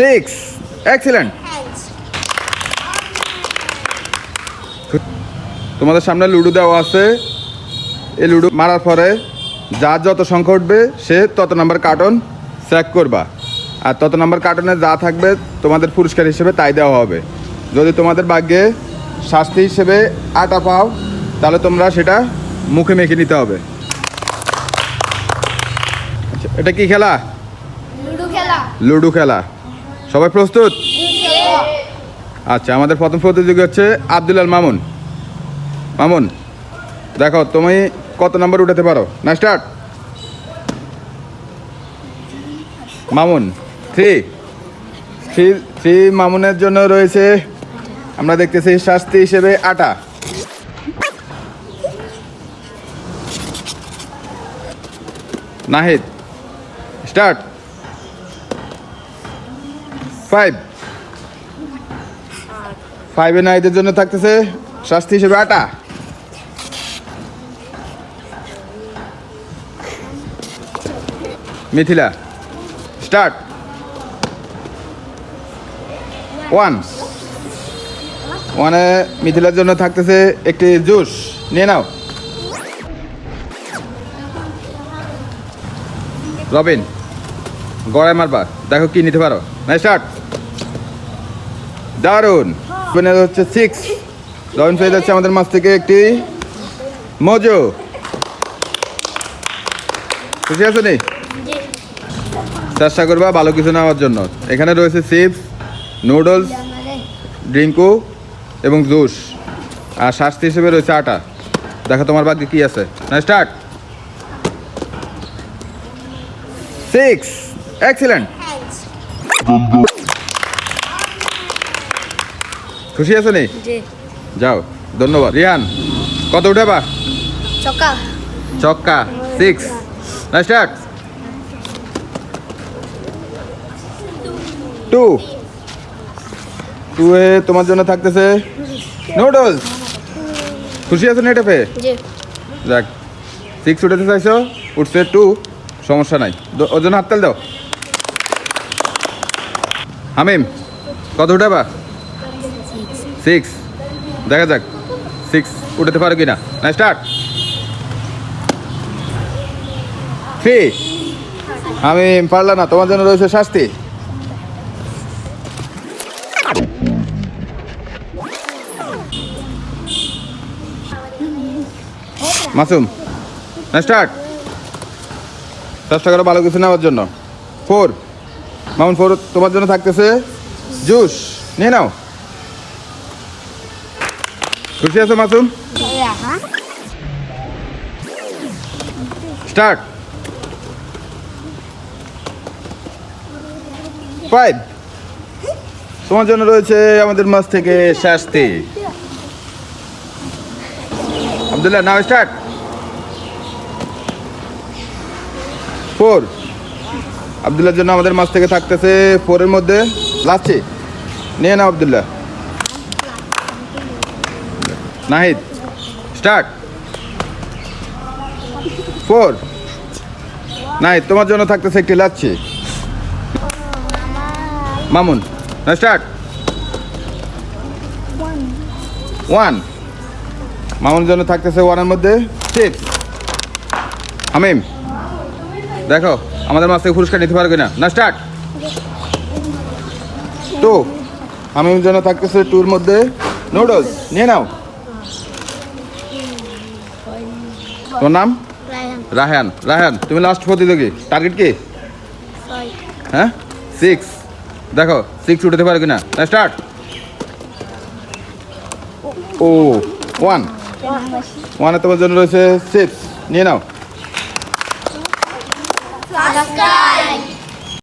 Six excellent তোমাদের সামনে ludo দেওয়া আছে। এই লুডো মারার পরে যার যত সংখ্যা উঠবে সে তত নাম্বার কার্টন চেক করবা। আর তত নাম্বার কার্টনে যা থাকবে তোমাদের পুরস্কার হিসেবে তাই দেওয়া হবে। যদি তোমাদের ভাগ্যে শাস্তি হিসেবে আটা পাও তাহলে তোমরা সেটা মুখে মেখে নিতে হবে। আচ্ছা, এটা কি খেলা? লুডো খেলা। লুডো খেলা। সবাই প্রস্তুত? আচ্ছা আমাদের প্রথম প্রতিযোগী হচ্ছে আব্দুল আল মামুন। মামুন, দেখো, তুমি কত নাম্বার উঠাতে পারো? না start Mamun three three three মামুনের জন্য রয়েছে, আমরা দেখতেছি শাস্তি হিসেবে আটা। নাহিদ স্টার্ট ফাইভ ফাইভে নাইদের জন্য থাকতেছে শাস্তি হিসেবে আটা। মিথিলা স্টার্ট ওয়ান ওয়ানে মিথিলার জন্য থাকতেছে একটি জুস। নিয়ে নাও। রবিন, গড়ায় মারবা। দেখো কি নিতে পারো। না স্টার্ট দারুণ মানে হচ্ছে সিক্স রবিন পেয়ে যাচ্ছে আমাদের মাছ থেকে একটি মজো। খুশি আছো নি? চেষ্টা করবা ভালো কিছু নেওয়ার জন্য। এখানে রয়েছে চিপস নুডলস ড্রিঙ্কু এবং জুস আর শাস্তি হিসেবে রয়েছে আটা। দেখো তোমার ভাগ্যে কি আছে। না স্টার্ট সিক্স এক্সিলেন্ট খুশি আছো নি? যাও ধন্যবাদ। রিহান কত উঠাবা? চকা। চক্কা সিক্স না স্টার্ট টু টু এ তোমার জন্য থাকতেছে নুডলস খুশি আছো না এটা পেয়ে? দেখ সিক্স উঠাতে চাইছো উঠছে টু সমস্যা নাই। ওর জন্য হাততাল দাও। হামিম কত উঠাবা? সিক্স দেখা যাক। সিক্স উঠাতে পারো কি না না স্টার্ট থ্রি আমি পারলাম না, তোমার জন্য রয়েছে শাস্তি। মাসুম না স্টার্ট চেষ্টা করো ভালো কিছু নেওয়ার জন্য। ফোর মামুন ফোর তোমার জন্য থাকতেছে। জুস নিয়ে নাও। খুশি আছো, মাসুম? স্টার্ট। ফাইভ তোমার জন্য রয়েছে আমাদের মাছ থেকে শাস্তি। আবদুল্লাহ, নাও স্টার্ট। ফোর। আবদুল্লার জন্য আমাদের মাছ থেকে থাকতেছে ফোরের মধ্যে। লাচ্ছি নিয়ে নাও আবদুল্লাহ। নাহিদ, স্টার্ট। ফোর। নাহিদ, তোমার জন্য থাকতেছে একটি লাচ্ছি। মামুন, না, স্টার্ট। ওয়ান। মামুনের জন্য থাকতেছে ওয়ানের মধ্যে চিপস হামিম, দেখো, আমাদের মাছ থেকে পুরস্কার নিতে পারবে না। না, স্টার্ট। টু হামিমের জন্য থাকতেছে টুর মধ্যে নুডলস নিয়ে নাও। তোমার নাম? রাহান রাহান তুমি লাস্ট প্রতিযোগী। টার্গেট কি? হ্যাঁ? সিক্স দেখো সিক্স উঠতে পারো কিনা? স্টার্ট ও ওয়ান ওয়ানে তোমার জন্য রয়েছে সিক্স নিয়ে নাও।